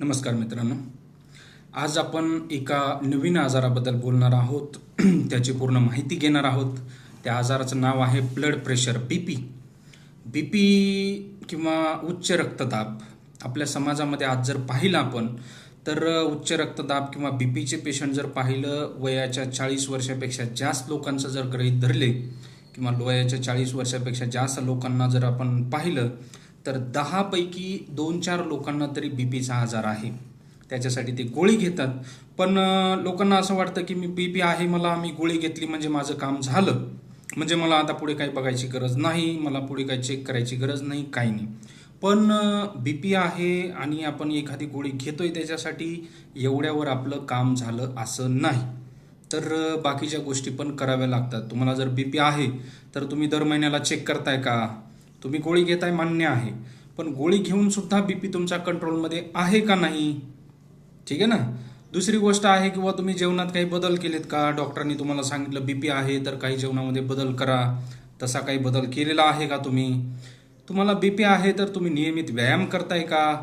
नमस्कार मित्रांनो. आज आपण एका नवीन आजाराबद्दल बोलणार आहोत. त्याची पूर्ण माहिती घेणार आहोत. त्या आजाराचं नाव आहे blood pressure B P B P किंवा उच्च रक्तदाब. आपल्या समाजामध्ये आज जर पाहिलं आपण तर उच्च रक्तदाब किंवा बी पीचे पेशंट जर पाहिलं वयाच्या चाळीस वर्षापेक्षा जास्त लोकांचं जर गृहीत धरले किंवा वयाच्या चाळीस वर्षापेक्षा जास्त लोकांना जर आपण पाहिलं तर दहापैकी दोन चार लोकांना तरी बी पीचा आजार आहे. त्याच्यासाठी ते गोळी घेतात. पण लोकांना असं वाटतं की मी बी पी आहे मला मी गोळी घेतली म्हणजे माझं काम झालं. म्हणजे मला आता पुढे काही बघायची गरज नाही मला पुढे काही चेक करायची गरज नाही काही नाही. पण बी पी आहे आणि आपण एखादी गोळी घेतोय त्याच्यासाठी एवढ्यावर आपलं काम झालं असं नाही. तर बाकीच्या गोष्टी पण कराव्या लागतात. तुम्हाला जर बी पी आहे तर तुम्ही दर महिन्याला चेक करताय का? तुम्ही गोळी घेताय मान्य आहे. पण गोळी घेऊन सुद्धा बी पी तुमच्या कंट्रोलमध्ये आहे का नाही? ठीक आहे ना? दुसरी गोष्ट आहे किंवा तुम्ही जेवणात काही बदल केलेत का? डॉक्टरांनी तुम्हाला सांगितलं बी पी आहे तर काही जेवणामध्ये बदल करा. तसा काही बदल केलेला आहे का तुम्ही? तुम्हाला बी पी आहे तर तुम्ही नियमित व्यायाम करताय का?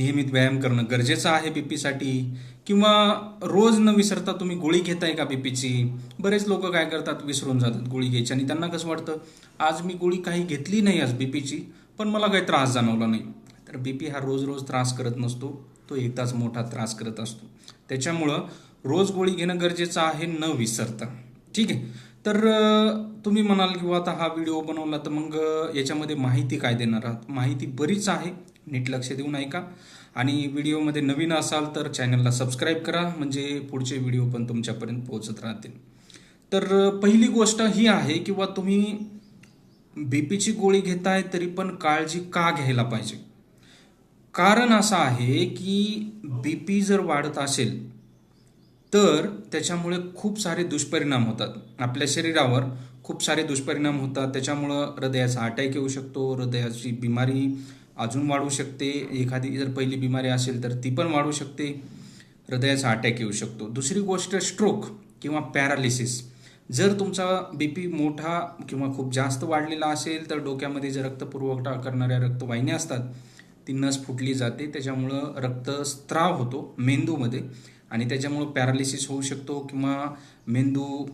नियमित व्यायाम करणं गरजेचं आहे बी पीसाठी किंवा रोज न विसरता तुम्ही गोळी घेताय का बी पीची बरेच लोक काय करतात विसरून जातात गोळी घ्यायची. आणि त्यांना कसं वाटतं आज मी गोळी काही घेतली नाही आज बी पीची पण मला काही त्रास जाणवला नाही. तर बी पी हा रोज रोज त्रास करत नसतो तो एकदाच मोठा त्रास करत असतो. त्याच्यामुळं रोज गोळी घेणं गरजेचं आहे न विसरता. ठीक आहे? तर तुम्ही म्हणाल किंवा आता हा व्हिडिओ बनवला तर मग याच्यामध्ये माहिती काय देणार आहात? माहिती बरीच आहे. नीट लक्ष देऊन ऐका. आणि व्हिडिओमध्ये नवीन असाल तर चॅनलला सबस्क्राईब करा म्हणजे पुढचे व्हिडिओ पण तुमच्यापर्यंत पोहोचत राहतील. तर पहिली गोष्ट ही आहे किंवा तुम्ही बीपीची गोळी घेताय तरी पण काळजी का घ्यायला पाहिजे? कारण असं आहे की बीपी जर वाढत असेल तर त्याच्यामुळे खूप सारे दुष्परिणाम होतात. आपल्या शरीरावर खूप सारे दुष्परिणाम होतात. त्याच्यामुळं हृदयाचा अटॅक येऊ शकतो हृदयाची बिमारी अजून वाढू शकते. एखादी जर पहिली बिमारी असेल तर ती पण वाढू शकते. हृदयाचा अटॅक येऊ शकतो. दुसरी गोष्ट स्ट्रोक किंवा पॅरालिसिस जर तुमचा बी पी मोठा किंवा खूप जास्त वाढलेला असेल तर डोक्यामध्ये जे रक्तपुरवठा करणाऱ्या रक्तवाहिन्या असतात ती नस फुटली जाते. त्याच्यामुळं रक्तस्त्राव होतो मेंदूमध्ये आणि त्याच्यामुळं पॅरालिसिस होऊ शकतो किंवा मेंदू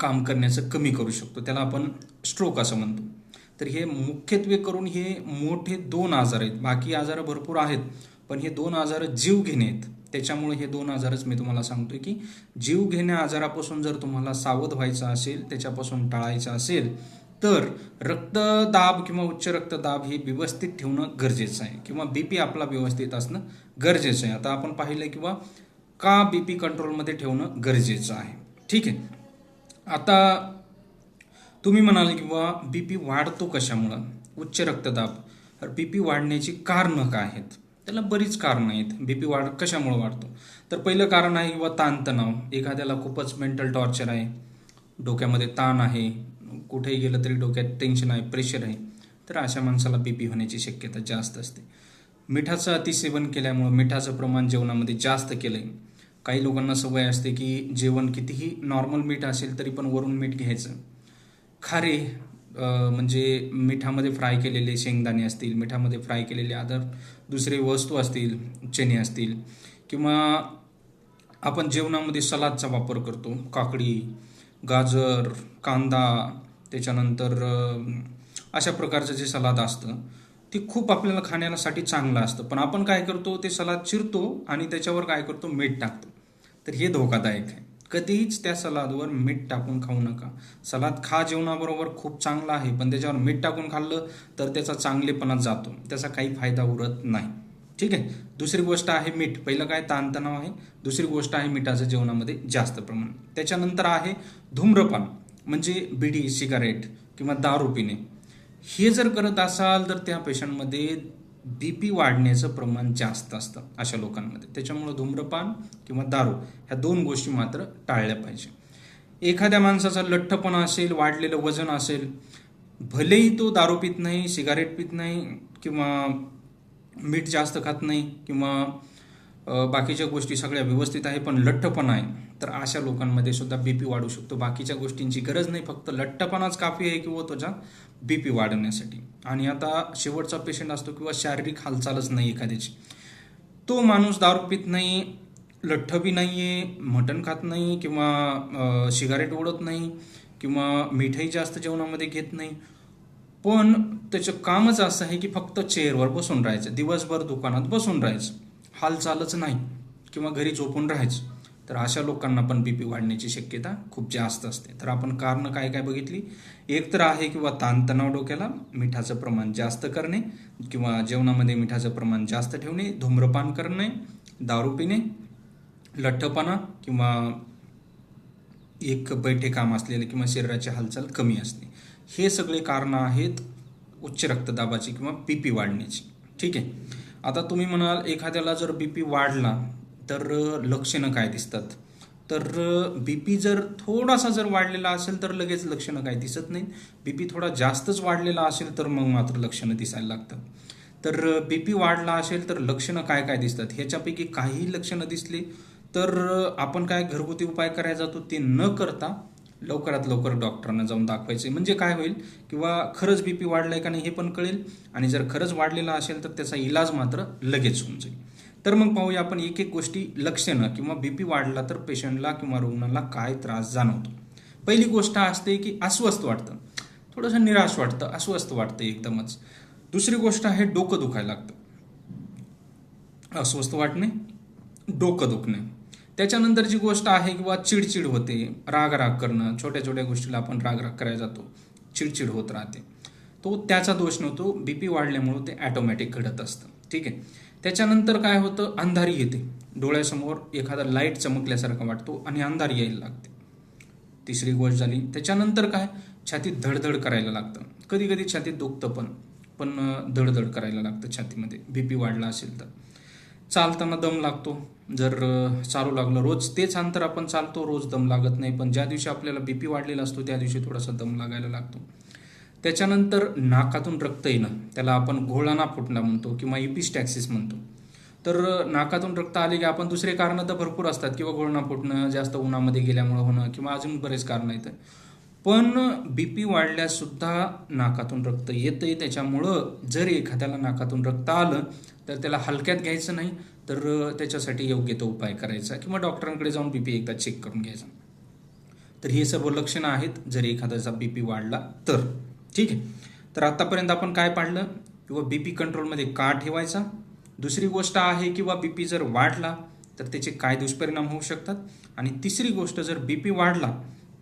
काम करण्याचं कमी करू शकतो. त्याला आपण स्ट्रोक असं म्हणतो. तर हे मुख्यत्वे करून हे मोठे दोन आजार आहेत. बाकी आजार भरपूर आहेत पण हे दोन आजार जीव घेणे आहेत. त्याच्यामुळे हे दोन आजारच मी तुम्हाला सांगतोय की जीव घेण्या आजारापासून जर तुम्हाला सावध व्हायचं असेल त्याच्यापासून टाळायचं असेल तर रक्तदाब किंवा उच्च रक्तदाब हे व्यवस्थित ठेवणं गरजेचं आहे किंवा बीपी आपला व्यवस्थित असणं गरजेचं आहे. आता आपण पाहिलं किंवा का बीपी कंट्रोलमध्ये ठेवणं गरजेचं आहे. ठीक आहे. आता तुम्ही म्हणाल किंवा बी पी वाढतो कशामुळं? उच्च रक्तदाब. तर बीपी वाढण्याची कारणं काय आहेत? त्याला बरीच कारणं आहेत. बी पी वाढ कशामुळे वाढतो? तर पहिलं कारण आहे किंवा ताणतणाव. एखाद्याला खूपच मेंटल टॉर्चर आहे. डोक्यामध्ये ताण आहे. कुठेही गेलं तरी डोक्यात टेन्शन आहे प्रेशर आहे. तर अशा माणसाला बी पी होण्याची शक्यता जास्त असते. मिठाचं अतिसेवन केल्यामुळं मिठाचं प्रमाण जेवणामध्ये जास्त केलं आहे काही लोकांना सवय असते की जेवण कितीही नॉर्मल मीठ असेल तरी पण वरून मीठ घ्यायचं. खारे म्हणजे मिठामध्ये फ्राय केलेले शेंगदाणे असतील मिठामध्ये फ्राय केलेले अदर दुसरे वस्तू असतील चणे असतील किंवा आपण जेवणामध्ये सलादचा वापर करतो काकडी गाजर कांदा त्याच्यानंतर अशा प्रकारचं जे सलाद असतं ते खूप आपल्याला खाण्यासाठी चांगलं असतं. पण आपण काय करतो ते सलाद चिरतो आणि त्याच्यावर काय करतो मीठ टाकतो. तर हे धोकादायक आहे. कधीच त्या सलादवर मीठ टाकून खाऊ नका. सलाद खा जेवणाबरोबर खूप चांगला आहे पण त्याच्यावर मीठ टाकून खाल्लं तर त्याचा चांगलेपणा जातो. त्याचा काही फायदा उरत नाही. ठीक आहे? दुसरी गोष्ट आहे मीठ. पहिलं काय? ताणतणाव आहे. दुसरी गोष्ट आहे मिठाचं जेवणामध्ये जास्त प्रमाण. त्याच्यानंतर आहे धूम्रपान म्हणजे बिडी सिगारेट किंवा दारू पिणे हे जर करत असाल तर त्या पेशंटमध्ये बी पी वाढण्याचं प्रमाण जास्त असतं अशा लोकांमध्ये. त्याच्यामुळं धूम्रपान किंवा दारू ह्या दोन गोष्टी मात्र टाळल्या पाहिजे. एखाद्या माणसाचा लठ्ठपणा असेल वाढलेलं वजन असेल भलेही तो दारू पित नाही सिगारेट पित नाही किंवा मीठ जास्त खात नाही किंवा बाकीच्या गोष्टी सगळ्या व्यवस्थित आहे पण लठ्ठपणा आहे तर अशा लोकांमध्ये सुद्धा बीपी वाढू शकतो. बाकीच्या गोष्टींची गरज नाही फक्त लठ्ठपणाच काफी आहे किंवा हो त्वचा बीपी वाढवण्यासाठी आणि आता शेवटचा पेशंट असतो किंवा शारीरिक हालचालच नाही एखाद्याची. तो माणूस दारू पित नाही लठ्ठ बी नाही आहे मटण खात नाही किंवा सिगारेट ओढत नाही किंवा मिठाई जास्त जेवणामध्ये घेत नाही. पण त्याचं कामच असं आहे की फक्त चेअरवर बसून राहायचं. दिवसभर दुकानात बसून राहायचं. हालचालच नाही. किंवा घरी झोपून राहायचं. तर अशा लोकांना पण बीपी वाढण्याची शक्यता खूप जास्त असते. तर आपण कारणं काय काय बघितली? एक तर आहे किंवा ताणतणाव डोक्याला मिठाचं प्रमाण जास्त करणे किंवा जेवणामध्ये मिठाचं प्रमाण जास्त ठेवणे धूम्रपान करणे दारू पिणे लठ्ठपणा किंवा एक बैठे काम असलेले किंवा शरीराची हालचाल कमी असणे. हे सगळे कारणं आहेत उच्च रक्तदाबाची किंवा बीपी वाढण्याची. ठीक आहे? आता तुम्ही म्हणाल एखाद्याला जर बीपी वाढला तर लक्षणं काय दिसतात? तर बी पी जर थोडासा जर वाढलेला असेल तर लगेच लक्षणं काय दिसत नाहीत. बीपी थोडा जास्तच वाढलेला असेल तर मग मात्र लक्षणं दिसायला लागतात. तर बी पी वाढला असेल तर लक्षणं काय काय दिसतात? ह्याच्यापैकी काही लक्षणं दिसली तर आपण काय घरगुती उपाय करायला जातो? ते न करता लवकरात लवकर डॉक्टरांना जाऊन दाखवायचे. म्हणजे काय होईल? किंवा खरंच बीपी आहे का नाही हे पण कळेल. आणि जर खरंच वाढलेला असेल तर त्याचा इलाज मात्र लगेच होऊन जाईल. तर मग पाहूया आपण एक एक गोष्टी लक्षणं किंवा बीपी वाढला तर पेशंटला किंवा रुग्णाला काय त्रास जाणवतो. पहिली गोष्ट असते की अस्वस्थ वाटतं. थोडंसं निराश वाटतं अस्वस्थ वाटतं एकदमच. दुसरी गोष्ट आहे डोकं दुखायला लागतं. अस्वस्थ वाटणे डोकं दुखणे. त्याच्यानंतर जी गोष्ट आहे किंवा चिडचिड होते राग राग करणं छोट्या छोट्या गोष्टीला आपण राग राग करायला जातो. चिडचिड होत राहते. तो त्याचा दोष नव्हतो. बीपी वाढल्यामुळं ते ॲटोमॅटिक घडत असतं. ठीक आहे? त्याच्यानंतर काय होतं? अंधारी येते. डोळ्यासमोर एखादा लाइट चमकल्यासारखा वाटतो आणि अंधारी यायला लागते. तिसरी गोष्ट झाली त्याच्यानंतर काय? छातीत धडधड करायला लागतं. कधी कधी छातीत दुखतं पण पण धडधड करायला लागतं छातीमध्ये. बीपी वाढला असेल तर. चालताना दम लागतो. जर चालू लागलं रोज तेच अंतर आपण चालतो रोज दम लागत नाही. पण ज्या दिवशी आपल्याला बीपी वाढलेला असतो त्या दिवशी थोडासा दम लागायला लागतो. त्याच्यानंतर नाकातून रक्त येणं त्याला आपण घोळाना फुटणं म्हणतो किंवा इपिस्टॅक्सिस म्हणतो. तर नाकातून रक्त आले की आपण दुसरे कारणं तर भरपूर असतात किंवा घोळणा फुटणं जास्त उन्हामध्ये गेल्यामुळं होणं किंवा अजून बरेच कारणं आहेत. पण बी पी वाढल्याससुद्धा नाकातून रक्त येतंय त्याच्यामुळं जर एखाद्याला नाकातून रक्त आलं तर त्याला हलक्यात घ्यायचं नाही तर त्याच्यासाठी योग्य तो उपाय करायचा किंवा डॉक्टरांकडे जाऊन बी पी एकदा चेक करून घ्यायचा. तर हे सर्व लक्षणं आहेत जर एखाद्याचा बी पी वाढला तर. ठीक आहे. तर आतापर्यंत आपण काय पाडलं? किंवा बी पी कंट्रोलमध्ये का ठेवायचा? दुसरी गोष्ट आहे किंवा बी पी जर वाढला तर त्याचे काय दुष्परिणाम होऊ शकतात? आणि तिसरी गोष्ट जर बीपी वाढला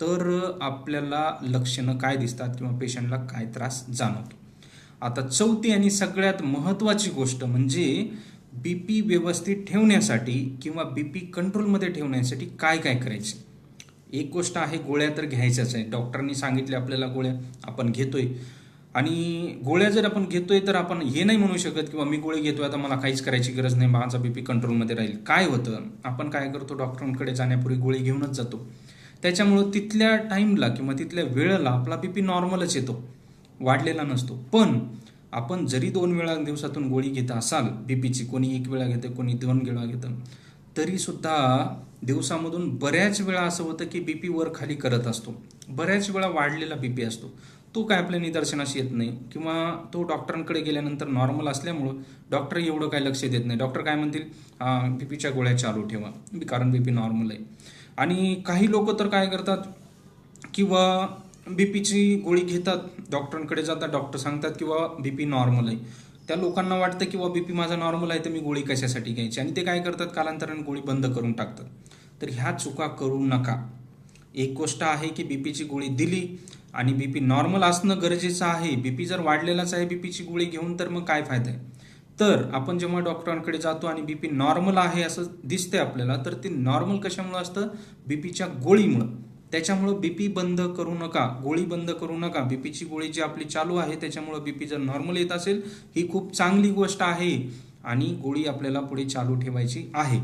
तर आपल्याला लक्षणं काय दिसतात किंवा पेशंटला काय त्रास जाणवतो? आता चौथी आणि सगळ्यात महत्त्वाची गोष्ट म्हणजे बी पी व्यवस्थित ठेवण्यासाठी किंवा बी पी कंट्रोलमध्ये ठेवण्यासाठी काय काय करायचे? एक गोष्ट आहे गोळ्या तर घ्यायच्याच आहे. डॉक्टरांनी सांगितले आपल्याला गोळ्या आपण घेतोय. आणि गोळ्या जर आपण घेतोय तर आपण हे नाही म्हणू शकत किंवा मी गोळी घेतोय आता मला काहीच करायची गरज नाही माझा बीपी कंट्रोलमध्ये राहील. काय होतं? आपण काय करतो? डॉक्टरांकडे जाण्यापूर्वी गोळी घेऊनच जातो. त्याच्यामुळं तिथल्या टाईमला किंवा तिथल्या वेळेला आपला बीपी नॉर्मलच येतो. वाढलेला नसतो. पण आपण जरी दोन वेळा दिवसातून गोळी घेत असाल बीपीची कोणी एक वेळा घेतं कोणी दोन वेळा घेतं तरी सुद्धा दिवसामधून बऱ्याच वेळा असं होतं की बी पी वर खाली करत असतो. बऱ्याच वेळा वाढलेला बी पी असतो. तो काय आपल्या निदर्शनास येत नाही किंवा तो डॉक्टरांकडे गेल्यानंतर नॉर्मल असल्यामुळं डॉक्टर एवढं काय लक्ष देत नाही. डॉक्टर काय म्हणतील? बी पीच्या गोळ्या चालू ठेवा. कारण बी पी नॉर्मल आहे. आणि काही लोक तर काय करतात किंवा बी पीची गोळी घेतात. डॉक्टरांकडे जातात. डॉक्टर सांगतात किंवा बी पी नॉर्मल आहे. त्या लोकांना वाटतं की बा बीपी माझा नॉर्मल आहे तर मी गोळी कशासाठी घ्यायची? आणि ते काय करतात? कालांतराने गोळी बंद करून टाकतात. तर ह्या चुका करू नका. एक गोष्ट आहे की बीपीची गोळी दिली आणि बीपी नॉर्मल असणं गरजेचं आहे. बीपी जर वाढलेलाच आहे बीपीची गोळी घेऊन तर मग काय फायदा आहे? तर आपण जेव्हा डॉक्टरांकडे जातो आणि बीपी नॉर्मल आहे असं दिसतंय आपल्याला तर ते नॉर्मल कशामुळं असतं? बीपीच्या गोळीमुळं. त्याच्यामुळं बी पी बंद करू नका गोळी बंद करू नका. बी पीची गोळी जी आपली चालू आहे त्याच्यामुळं बी पी जर नॉर्मल येत असेल ही खूप चांगली गोष्ट आहे. आणि गोळी आपल्याला पुढे चालू ठेवायची आहे.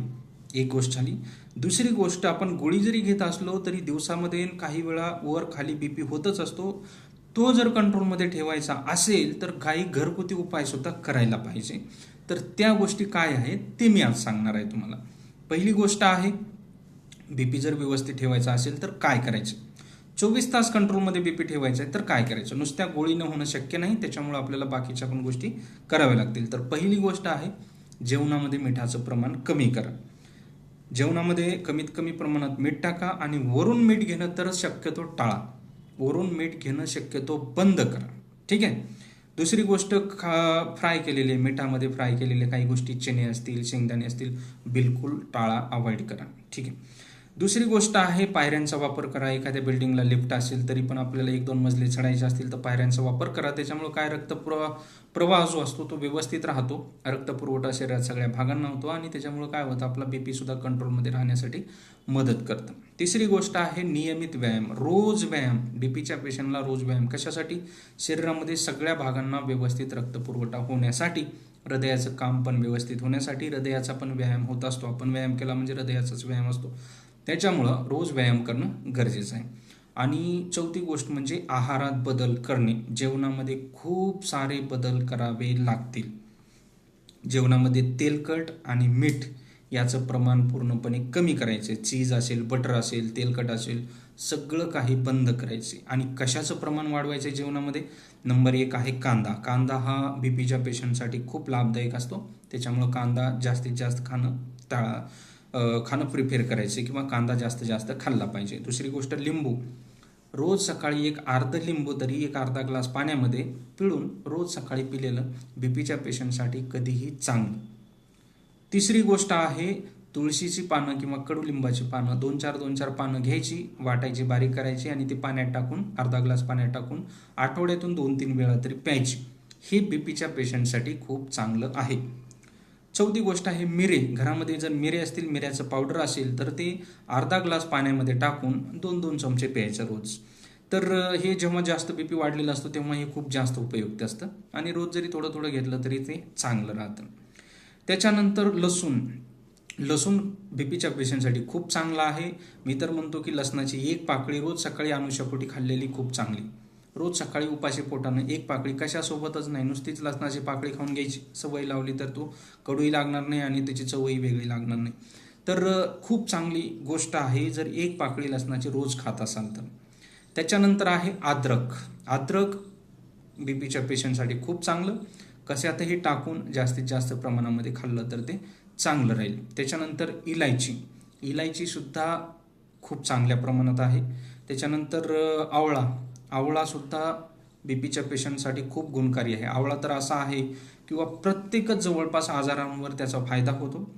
एक गोष्ट झाली. दुसरी गोष्ट आपण गोळी जरी घेत असलो तरी दिवसामध्ये काही वेळा वर खाली बी पी होतच असतो. तो जर कंट्रोलमध्ये ठेवायचा असेल तर काही घरगुती उपायसुद्धा करायला पाहिजे. तर त्या गोष्टी काय आहेत ते मी आज सांगणार आहे तुम्हाला. पहिली गोष्ट आहे बी पी जर व्यवस्थित ठेवायचा असेल तर काय करायचं? चोवीस तास कंट्रोलमध्ये बीपी ठेवायचं आहे तर काय करायचं? नुसत्या गोळीनं होणं शक्य नाही त्याच्यामुळे आपल्याला बाकीच्या पण गोष्टी कराव्या लागतील. तर पहिली गोष्ट आहे जेवणामध्ये मिठाचं प्रमाण कमी करा. जेवणामध्ये कमीत कमी प्रमाणात मीठ टाका आणि वरून मीठ घेणं तर शक्यतो टाळा. वरून मीठ घेणं शक्यतो बंद करा. ठीक आहे? दुसरी गोष्ट खा फ्राय केलेले मिठामध्ये फ्राय केलेले काही गोष्टी चणे असतील शेंगदाणे असतील बिलकुल टाळा अवॉइड करा. ठीक आहे? दुसरी गोष्ट आहे पायऱ्यांचा वापर करा. एखाद्या बिल्डिंगला लिफ्ट असेल तरी पण आपल्याला एक दोन मजले चढायचे असतील तर पायऱ्यांचा वापर करा. त्याच्यामुळे काय रक्तप्रवाह प्रवाह जो असतो तो व्यवस्थित राहतो. रक्तपुरवठा शरीरात सगळ्या भागांना होतो आणि त्याच्यामुळे काय होतं आपला बी सुद्धा कंट्रोलमध्ये राहण्यासाठी मदत करतं. तिसरी गोष्ट आहे नियमित व्यायाम. रोज व्यायाम. बी पीच्या पेशंटला रोज व्यायाम. कशासाठी? शरीरामध्ये सगळ्या भागांना व्यवस्थित रक्तपुरवठा होण्यासाठी हृदयाचं काम पण व्यवस्थित होण्यासाठी हृदयाचा पण व्यायाम होत असतो. आपण व्यायाम केला म्हणजे हृदयाचाच व्यायाम असतो. त्याच्यामुळं रोज व्यायाम करणं गरजेचं आहे. आणि चौथी गोष्ट म्हणजे आहारात बदल करणे. जेवणामध्ये खूप सारे बदल करावे लागतील. जेवणामध्ये तेलकट आणि मीठ याचं प्रमाण पूर्णपणे कमी करायचे चीज असेल बटर असेल तेलकट असेल सगळं काही बंद करायचे आणि कशाचं प्रमाण वाढवायचं जेवणामध्ये? नंबर एक आहे कांदा. कांदा हा बी पीच्या पेशंटसाठी खूप लाभदायक असतो. त्याच्यामुळं कांदा जास्तीत जास्त खाणं टाळा खाणं प्रिफेअर करायचं किंवा कांदा जास्त जास्त खाल्ला पाहिजे. दुसरी गोष्ट लिंबू. रोज सकाळी एक अर्ध लिंबू तरी एक अर्धा ग्लास पाण्यामध्ये पिळून रोज सकाळी पिलेलं बीपीच्या पेशंटसाठी कधीही चांगलं. तिसरी गोष्ट आहे तुळशीची पानं किंवा कडुलिंबाची पानं दोन चार दोन चार पानं घ्यायची वाटायची बारीक करायची आणि ती पाण्यात टाकून अर्धा ग्लास पाण्यात टाकून आठवड्यातून दोन तीन वेळा तरी प्यायची. हे बीपीच्या पेशंटसाठी खूप चांगलं आहे. चौथी गोष्ट आहे मिरे. घरामध्ये जर मिरे असतील मिऱ्याचं पावडर असेल तर ते अर्धा ग्लास पाण्यामध्ये टाकून दोन दोन चमचे प्यायचं रोज. तर हे जेव्हा जास्त बीपी वाढलेलं असतं तेव्हा हे खूप जास्त उपयुक्त असतं. आणि रोज जरी थोडं थोडं घेतलं तरी ते चांगलं राहतं. त्याच्यानंतर लसूण. लसूण बीपीच्या पेशंटसाठी खूप चांगला आहे. मी तर म्हणतो की लसणाची एक पाकळी रोज सकाळी अनुषापोटी खाल्लेली खूप चांगली. रोज सकाळी उपाशी पोटानं एक पाकळी कशासोबतच नाही नुसतीच लसणाची पाकळी खाऊन घ्यायची. सवय लावली तर तो कडूही लागणार नाही आणि त्याची चवही वेगळी लागणार नाही. तर खूप चांगली गोष्ट आहे जर एक पाकळी लसणाची रोज खात असाल तर. त्याच्यानंतर आहे अद्रक. अद्रक बीपीच्या पेशंटसाठी खूप चांगलं. कशातही टाकून जास्तीत जास्त प्रमाणामध्ये खाल्लं तर ते चांगलं राहील. त्याच्यानंतर इलायची. इलायचीसुद्धा खूप चांगल्या प्रमाणात आहे. त्याच्यानंतर आवळा. आवळासुद्धा बी पीच्या पेशंटसाठी खूप गुणकारी आहे. आवळा तर असा आहे किंवा प्रत्येकच जवळपास आजारांवर त्याचा फायदा होतो.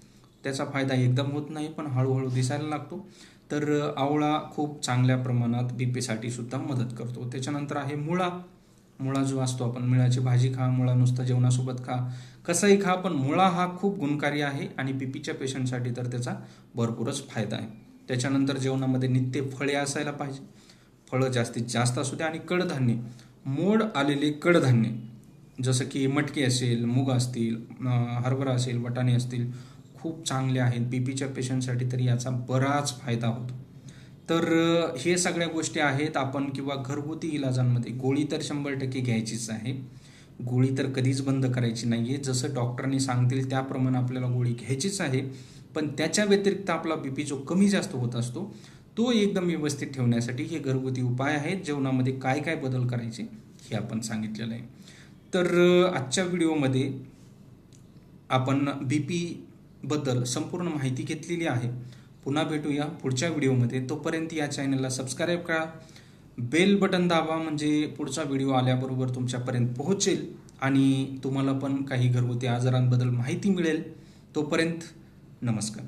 त्याचा फायदा एकदम होत नाही पण हळूहळू दिसायला लागतो. तर आवळा खूप चांगल्या प्रमाणात बी पीसाठी सुद्धा मदत करतो. त्याच्यानंतर आहे मुळा. मुळा जो असतो आपण मुळाची भाजी खा मुळा नुसतं जेवणासोबत खा कसंही खा पण मुळा हा खूप गुणकारी आहे आणि बी पीच्या पेशंटसाठी तर त्याचा भरपूरच फायदा आहे. त्याच्यानंतर जेवणामध्ये नित्य फळे असायला पाहिजे. फळं जास्तीत जास्त असू द्या आणि कडधान्य. मोड आलेले कडधान्य जसं की मटकी असेल मूग असतील हरभरा असेल वटाणे असतील खूप चांगले आहेत. बी पीच्या पेशंटसाठी तर याचा बराच फायदा होतो. तर हे सगळ्या गोष्टी आहेत आपण किंवा घरगुती इलाजांमध्ये. गोळी तर शंभर टक्के घ्यायचीच आहे. गोळी तर कधीच बंद करायची नाही आहे जसं डॉक्टरांनी सांगतील त्याप्रमाणे आपल्याला गोळी घ्यायचीच आहे. पण त्याच्या व्यतिरिक्त आपला बी पी जो कमी जास्त होत असतो तो एकदम व्यवस्थित ठेवण्यासाठी हे घरगुती उपाय आहेत. जेवणामध्ये काय काय बदल करायचे हे आपण सांगितलेलं आहे. तर आजच्या व्हिडिओमध्ये आपण बी पीबद्दल संपूर्ण माहिती घेतलेली आहे. पुन्हा भेटूया पुढच्या व्हिडिओमध्ये. तोपर्यंत या चॅनलला सबस्क्राईब करा. बेल बटन दाबा म्हणजे पुढचा व्हिडिओ आल्याबरोबर तुमच्यापर्यंत पोहोचेल आणि तुम्हाला पण काही घरगुती आजारांबद्दल माहिती मिळेल. तोपर्यंत नमस्कार.